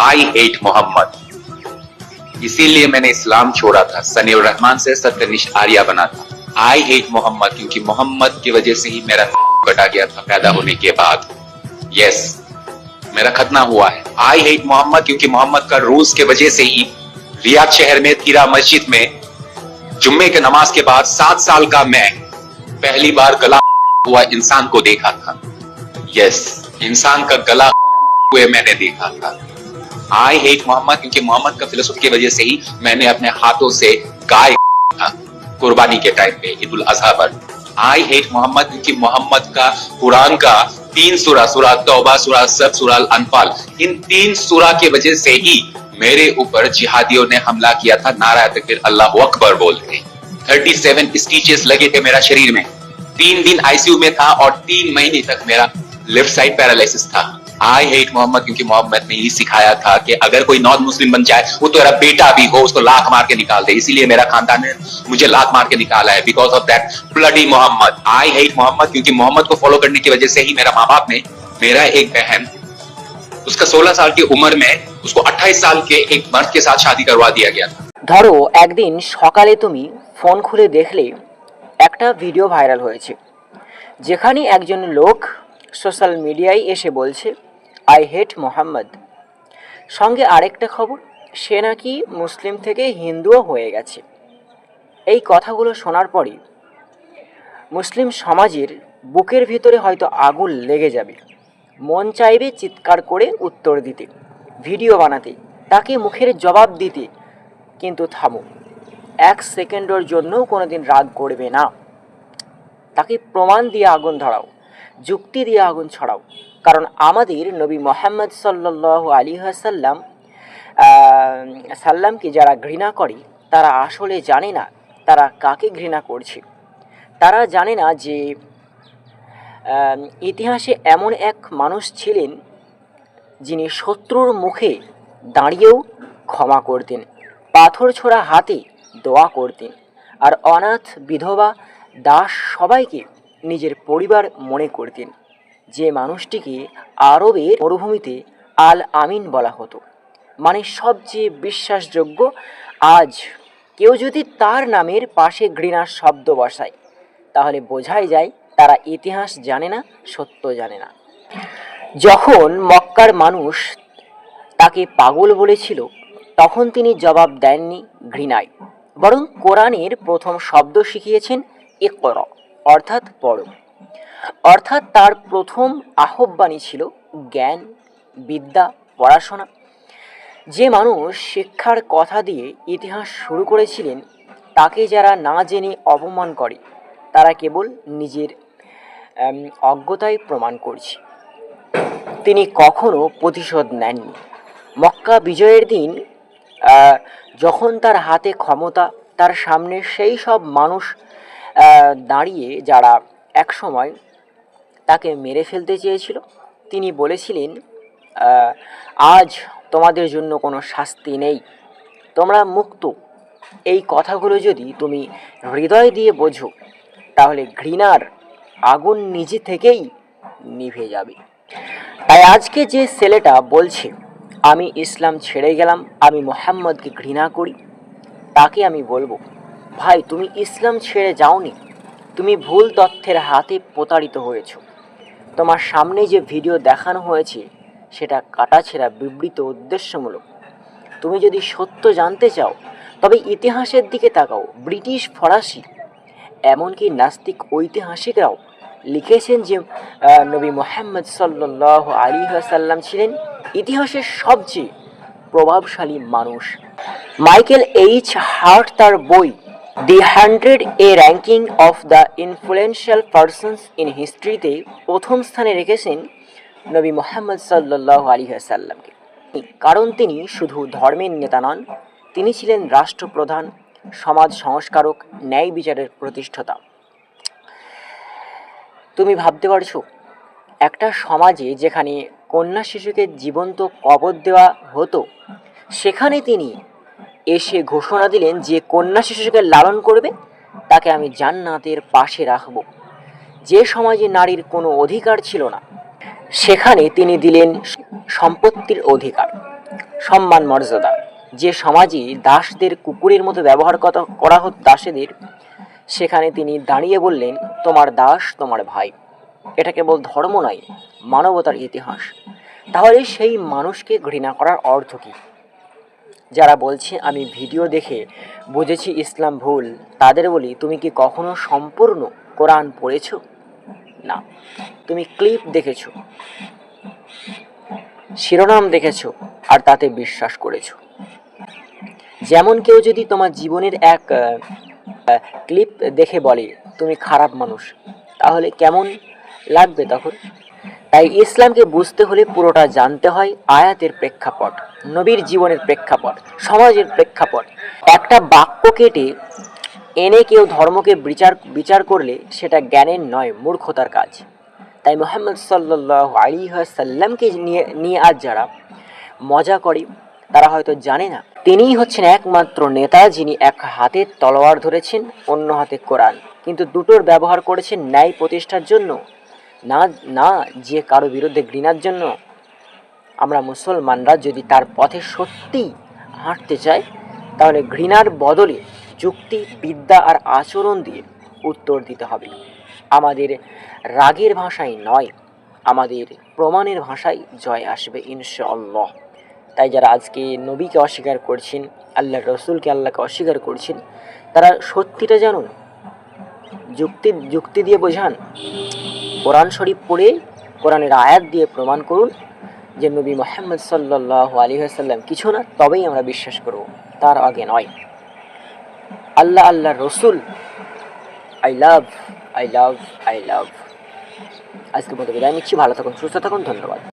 आई hate Mohammad इसीलिए मैंने इस्लाम छोड़ा था सनीउर रहमान से सत्यनिष्ठ आर्या बना था। आई हेट मोहम्मद क्योंकि मोहम्मद की वजह से ही मेरा कटा गया था, पैदा होने के बाद। यस मेरा खतना हुआ है। आई हेट मोहम्मद क्योंकि मोहम्मद का रूस के वजह से ही रियाद शहर में, तीरा मस्जिद में, जुम्मे के नमाज़ के बाद सात साल का मैं पहली बार गला हुआ इंसान को देखा था। यस इंसान का गला हुए मैंने देखा था। आई हेट मोहम्मद क्योंकि मोहम्मद का फिलोसफी की वजह से ही मैंने अपने हाथों से गाय कुर्बानी के टाइम पे ईद उल अजहा पर। आई हेट मोहम्मद क्योंकि मोहम्मद का कुरान का तीन सूरा सूरा तौबा, सूरा सब सूरा अनफाल, इन तीन सूरा की वजह से ही मेरे ऊपर जिहादियों ने हमला किया था। नारा तकबीर अल्लाह अकबर बोल के। 37 स्टिचेस लगे थे मेरा शरीर में। तीन दिन आईसीयू में था और तीन महीने तक मेरा लेफ़्ट साइड पैरालिसिस था। आई हेट मोहम्मद क्योंकि मोहम्मद ने ही सिखाया था कि अगर कोई नॉन मुस्लिम बन जाए वो तेरा बेटा भी हो उसको लाख मार के निकाल दे इसीलिए मेरा खानदान ने मुझे लाख मार के निकाला है because of that bloody Mohammad I hate Mohammad क्योंकि मोहम्मद को फॉलो करने की वजह से ही मेरा माँ बाप ने मेरा एक बहन उसका 16 साल की उम्र में उसको 28 साल के एक मर्द के साथ शादी करवा दिया गया था ধরো একদিন সকালে তুমি ফোন খুলে দেখলে একটা ভিডিও ভাইরাল হয়েছে যেখানে একজন লোক সোশ্যাল মিডিয়ায় এসে বলছে আই হেট মোহাম্মদ সঙ্গে আরেকটা খবর, সে নাকি মুসলিম থেকে হিন্দুও হয়ে গেছে। এই কথাগুলো শোনার পরই মুসলিম সমাজের বুকের ভিতরে হয়তো আগুন লেগে যাবে। মন চাইবে চিৎকার করে উত্তর দিতে, ভিডিও বানাতে, তাকে মুখের জবাব দিতে, কিন্তু থামো এক সেকেন্ডের জন্যও কোনোদিন রাগ করবে না। তাকে প্রমাণ দিয়ে আগুন ধরাও, যুক্তি দিয়ে আগুন ছড়াও। কারণ আমাদের নবী মোহাম্মদ সাল্লাহ আলী সাল্লাম সাল্লামকে যারা ঘৃণা করে, তারা আসলে জানে না তারা কাকে ঘৃণা করছে। তারা জানে না যে ইতিহাসে এমন এক মানুষ ছিলেন যিনি শত্রুর মুখে দাঁড়িয়েও ক্ষমা করতেন, পাথর ছোড়া হাতে দোয়া করতেন আর অনাথ বিধবা দাস সবাইকে নিজের পরিবার মনে করতেন। যে মানুষটিকে আরবের মরুভূমিতে আল আমিন বলা হতো। মানে সবচেয়ে বিশ্বাসযোগ্য আজ কেউ যদি তার নামের পাশে ঘৃণার শব্দ বসায়, তাহলে বোঝাই যায় তারা ইতিহাস জানে না, সত্য জানে না। যখন মক্কার মানুষ তাকে পাগল বলেছিল, তখন তিনি জবাব দেননি ঘৃণায়, বরং কোরআনের প্রথম শব্দ শিখিয়েছেন ইকর, অর্থাৎ পড়ো। অর্থাৎ তার প্রথম আহ্বানই ছিল জ্ঞান, বিদ্যা, পড়াশোনা। যে মানুষ শিক্ষার কথা দিয়ে ইতিহাস শুরু করেছিলেন, তাকে যারা না জেনে অপমান করে, তারা কেবল নিজের অজ্ঞতায় প্রমাণ করছে। তিনি কখনো প্রতিশোধ নেননি। মক্কা বিজয়ের দিন যখন তার হাতে ক্ষমতা, তার সামনে সেই সব মানুষ দাঁড়িয়ে যারা একসময় তাকে মেরে ফেলতে চেয়েছিল। তিনি বলেছিলেন আজ তোমাদের জন্য কোনো শাস্তি নেই। তোমরা মুক্ত। এই কথাগুলো যদি তুমি হৃদয় দিয়ে বোঝো, তাহলে ঘৃণার আগুন নিজে থেকেই নিভে যাবে। তাই আজকে যে ছেলেটা বলছে, আমি ইসলাম ছেড়ে গেলাম, আমি মোহাম্মদকে ঘৃণা করি, তাকে আমি বলব, ভাই, তুমি ইসলাম ছেড়ে যাওনি। তুমি ভুল তথ্যের হাতে প্রতারিত হয়েছো। তোমার সামনে যে ভিডিও দেখানো হয়েছে, সেটা কাটাছেঁড়া বিবৃত উদ্দেশ্যমূলক। তুমি যদি সত্য জানতে চাও, তবে ইতিহাসের দিকে তাকাও। ব্রিটিশ ফরাসি, এমনকি নাস্তিক ঐতিহাসিকরাও লিখেছেন যে নবী মোহাম্মদ সাল্লাহ আলী সাল্লাম ছিলেন ইতিহাসের সবচেয়ে প্রভাবশালী মানুষ। মাইকেল এইচ হার্ট তার বই the hundred a ranking of the influential persons in হিস্ট্রিতে প্রথম স্থানে রেখেছেন নবী মোহাম্মদ সাল্লাহ আলী সাল্লামকে কারণ তিনি শুধু ধর্মের নেতা নন, তিনি ছিলেন রাষ্ট্রপ্রধান, সমাজ সংস্কারক, ন্যায় বিচারের প্রতিষ্ঠাতা। তুমি ভাবতে পারছ, একটা সমাজে যেখানে কন্যা শিশুকে জীবন্ত কবর দেওয়া হতো, সেখানে তিনি এসে ঘোষণা দিলেন যে কন্যা শিশুকে লালন করবে, তাকে আমি জান্নাতের পাশে রাখব। যে সমাজে নারীর কোনো অধিকার ছিল না, সেখানে তিনি দিলেন সম্পত্তির অধিকার, সম্মান মর্যাদা। যে সমাজে দাসদের কুকুরের মতো ব্যবহার করা হতো দাসেদের, সেখানে তিনি দাঁড়িয়ে বললেন, তোমার দাস, তোমার ভাই। এটা কেবল ধর্ম নয়, মানবতার ইতিহাস। তাহলে সেই মানুষকে ঘৃণা করার অর্থ কী? যারা বলছে, আমি ভিডিও দেখে বুঝেছি ইসলাম ভুল তাদের বলি, তুমি কি কখনো সম্পূর্ণ কোরআন পড়েছ? না। তুমি ক্লিপ দেখেছ, শিরোনাম দেখেছ, আর তাতে বিশ্বাস করেছ। যেমন কেউ যদি তোমার জীবনের এক ক্লিপ দেখে বলে, তুমি খারাপ মানুষ তাহলে কেমন লাগবে তখন? তাই ইসলামকে বুঝতে হলে পুরোটা জানতে হয় আয়াতের প্রেক্ষাপট, নবীর জীবনের প্রেক্ষাপট, সমাজের প্রেক্ষাপট। একটা বাক্য কেটে এনে কেউ ধর্মকে বিচার বিচার করলে সেটা জ্ঞানের নয়, মূর্খতার কাজ। তাই মোহাম্মদ সাল্লাহ আলী সাল্লামকে নিয়ে নিয়ে আজ যারা মজা করে, তারা হয়তো জানে না, তিনিই হচ্ছেন একমাত্র নেতা যিনি এক হাতে তলোয়ার ধরেছেন, অন্য হাতে কোরআন। কিন্তু দুটোর ব্যবহার করেছেন ন্যায় প্রতিষ্ঠার জন্য। না না, যে কারও বিরুদ্ধে ঘৃণার জন্য আমরা মুসলমানরা যদি তার পথে সত্যিই হাঁটতে চাই, তাহলে ঘৃণার বদলে যুক্তি, বিদ্যা আর আচরণ দিয়ে উত্তর দিতে হবে। আমাদের রাগের ভাষায় নয়, আমাদের প্রমাণের ভাষায় জয় আসবে ইনশাআল্লাহ। তাই যারা আজকে নবীকে অস্বীকার করছেন আল্লাহ রসুলকে আল্লাহকে অস্বীকার করছেন, তারা সত্যিটা জানুন। যুক্তি যুক্তি দিয়ে বোঝান। কোরআন শরীফ পড়ে কোরআনের আয়াত দিয়ে প্রমাণ করুন যে নবী মোহাম্মদ সাল্লাহ আলী কিছু না, তবেই আমরা বিশ্বাস করব, তার আগে নয়। আল্লাহ আল্লাহ রসুল I love I love I love আজকের মতো বিদায় নিচ্ছি, ভালো থাকুন, সুস্থ থাকুন, ধন্যবাদ।